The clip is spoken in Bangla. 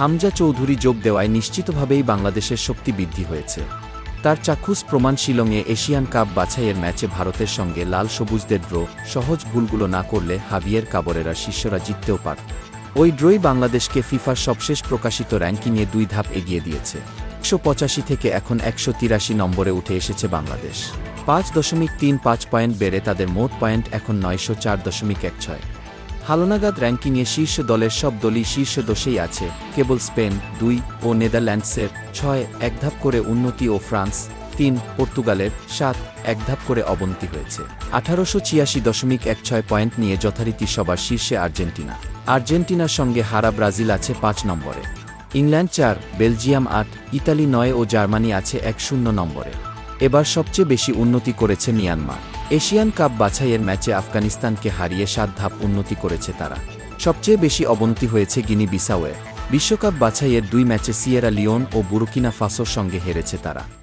হামজা চৌধুরী যোগ দেওয়ায় নিশ্চিতভাবেই বাংলাদেশের শক্তি বৃদ্ধি হয়েছে। তার চাক্ষুষ প্রমাণ শিলংয়ে এশিয়ান কাপ বাছাইয়ের ম্যাচে ভারতের সঙ্গে লাল সবুজদের ড্র, সহজ ভুলগুলো না করলে হাবিয়ের কাবরেরা শিষ্যরা জিততেও পারত ওই ড্রই বাংলাদেশকে ফিফার সবশেষ প্রকাশিত র্যাঙ্কিংয়ে দুই ধাপ এগিয়ে দিয়েছে। একশো পঁচাশি থেকে এখন একশো তিরাশি নম্বরে উঠে এসেছে বাংলাদেশ। পাঁচ দশমিক তিন পাঁচ পয়েন্ট বেড়ে তাদের মোট পয়েন্ট এখন নয়শো চার দশমিক এক ছয়। হালনাগাদ র্যাঙ্কিংয়ে শীর্ষ দলের সব দলই শীর্ষ দোষেই আছে, কেবল স্পেন, দুই, ও নেদারল্যান্ডসের ছয়, এক ধাপ করে উন্নতি ও ফ্রান্স, তিন, পর্তুগালের সাত, এক ধাপ করে অবনতি হয়েছে। আঠারোশো ছিয়াশি দশমিক এক ছয় পয়েন্ট নিয়ে যথারীতি সবার শীর্ষে আর্জেন্টিনা। আর্জেন্টিনার সঙ্গে হারা ব্রাজিল আছে পাঁচ নম্বরে। ইংল্যান্ড চার, বেলজিয়াম আট, ইতালি নয় ও জার্মানি আছে এক শূন্য নম্বরে। এবার সবচেয়ে বেশি উন্নতি করেছে মিয়ানমার। এশিয়ান কাপ বাছাইয়ের ম্যাচে আফগানিস্তানকে হারিয়ে সাত ধাপ উন্নতি করেছে তারা। সবচেয়ে বেশি অবনতি হয়েছে গিনি বিসাওয়ে বিশ্বকাপ বাছাইয়ের দুই ম্যাচে সিয়েরা লিওন ও বুরুকিনা ফাসোর সঙ্গে হেরেছে তারা।